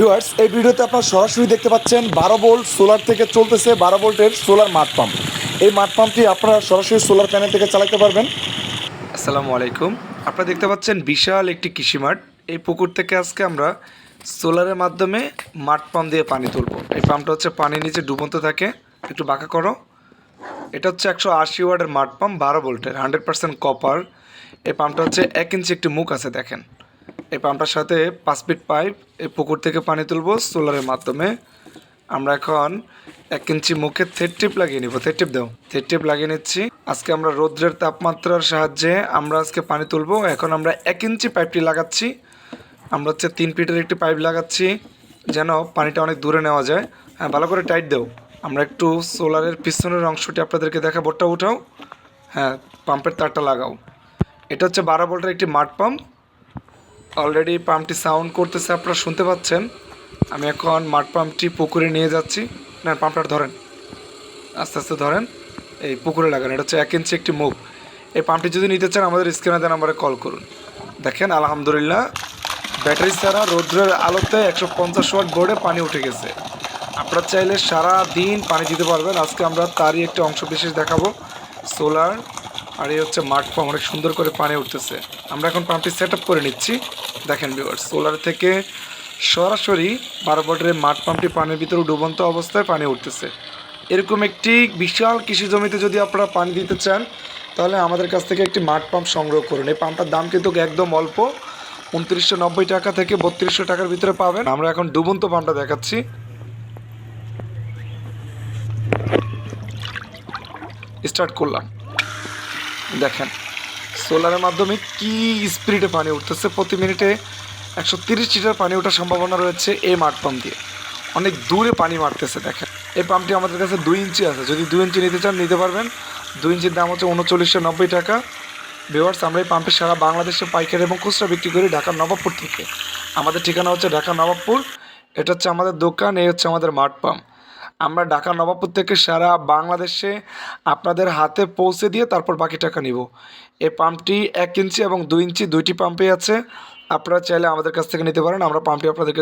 Viewers এই ভিডিওতে আপনারা সরাসরি দেখতে পাচ্ছেন বারো ভোল্ট সোলার থেকে চলতেছে বারো ভোল্টের সোলার মাঠ পাম্প এই মাঠ পাম্পটি আপনারা সরাসরি সোলার প্যানেল থেকে চালাতে পারবেন। আসসালামু আলাইকুম। আপনারা দেখতে পাচ্ছেন বিশাল একটি কৃষি মাঠ। এই পুকুর থেকে আজকে আমরা সোলারের মাধ্যমে মাঠ পাম্প দিয়ে পানি তুলব। এই পাম্পটা হচ্ছে পানির নিচে ডুবন্ত থাকে। একটু বাঁকা করো। এটা হচ্ছে একশো আশি ওয়ার্ডের মাঠ পাম্প বারো ভোল্টের হান্ড্রেড পার্সেন্ট কপার এই পাম্পটা হচ্ছে এক ইঞ্চি একটি মুখ আছে, দেখেন। এই পাম্পটার সাথে পাঁচ ফিট পাইপ এই পুকুর থেকে পানি তুলবো সোলারের মাধ্যমে। আমরা এখন এক ইঞ্চি মুখে থেড টিপ লাগিয়ে নিব। থেড টিপ দাও। থেড টিপ লাগিয়ে নিচ্ছি। আজকে আমরা রৌদ্রের তাপমাত্রার সাহায্যে আমরা আজকে পানি তুলবো। এখন আমরা এক ইঞ্চি পাইপটি লাগাচ্ছি। আমরা হচ্ছে তিন ফিটের একটি পাইপ লাগাচ্ছি যেন পানিটা অনেক দূরে নেওয়া যায়। হ্যাঁ ভালো করে টাইট দেও। আমরা একটু সোলারের পিছনের অংশটি আপনাদেরকে দেখা বোর্ডটা উঠাও। হ্যাঁ পাম্পের তারটা লাগাও। এটা হচ্ছে বারো ভোল্টের একটি মাঠ পাম্প। অলরেডি পাম্পটি সাউন্ড করতেছে, আপনারা শুনতে পাচ্ছেন। আমি এখন মাঠ পাম্পটি পুকুরে নিয়ে যাচ্ছি। না পাম্পটা ধরেন। আস্তে আস্তে ধরেন। এই পুকুরে লাগান, এটা হচ্ছে এক ইঞ্চি একটি মুখ এই পাম্পটি যদি নিতে চান, আমাদের স্ক্রিনে দেওয়া নাম্বারে কল করুন। দেখেন, আলহামদুলিল্লাহ ব্যাটারি ছাড়া রৌদ্রের আলোতে একশো পঞ্চাশ ওয়াট বোর্ডে পানি উঠে গেছে। আপনারা চাইলে সারা দিন পানি দিতে পারবেন। আজকে আমরা তারই একটি অংশ বিশেষ দেখাবো। সোলার আর এই হচ্ছে মাঠ পাম্প, অনেক সুন্দর করে পানি উঠতেছে। আমরা এখন পাম্পটি সেট করে নিচ্ছি। দেখেন ভিউয়ার সোলার থেকে সরাসরি বারো বটের মাঠ পাম্পটি পানির ভিতরে ডুবন্ত অবস্থায় পানি উঠতেছে। এরকম একটি বিশাল কৃষি জমিতে যদি আপনারা পানি দিতে চান, তাহলে আমাদের কাছ থেকে একটি মাঠ পাম্প সংগ্রহ করুন। এই পাম্পটার দাম কিন্তু একদম অল্প, উনত্রিশশো নব্বই টাকা থেকে বত্রিশশো টাকার ভিতরে পাবেন। আমরা এখন ডুবন্ত পাম্পটা দেখাচ্ছি। স্টার্ট করলাম। দেখেন সোলারের মাধ্যমে কি স্পিডে পানি উঠতেছে? প্রতি মিনিটে একশো তিরিশ লিটার পানি ওঠার সম্ভাবনা রয়েছে এই মাঠ পাম্প দিয়ে। অনেক দূরে পানি মারতেছে, দেখেন। এই পাম্পটি আমাদের কাছে দুই ইঞ্চি আছে। যদি দুই ইঞ্চি নিতে চান, নিতে পারবেন। দুই ইঞ্চির দাম হচ্ছে উনচল্লিশশো নব্বই টাকা। ভিওয়ার্স আমরা এই পাম্পের সারা বাংলাদেশে পাইকারি এবং খুচরা বিক্রি করি ঢাকার নবাবপুর থেকে। আমাদের ঠিকানা হচ্ছে ঢাকা নবাবপুর। এটা হচ্ছে আমাদের দোকান, এই হচ্ছে আমাদের মাঠ পাম্প আমরা ঢাকা নবাবপুর থেকে সারা বাংলাদেশে আপনাদের হাতে পৌঁছে দিয়ে তারপর বাকি টাকা নিব। এ পাম্পটি এক ইঞ্চি এবং দুই ইঞ্চি দুইটি পাম্পে আছে। আপনারা চাইলে আমাদের কাছ থেকে নিতে পারেন, আমরা পাম্পটি আপনাদেরকে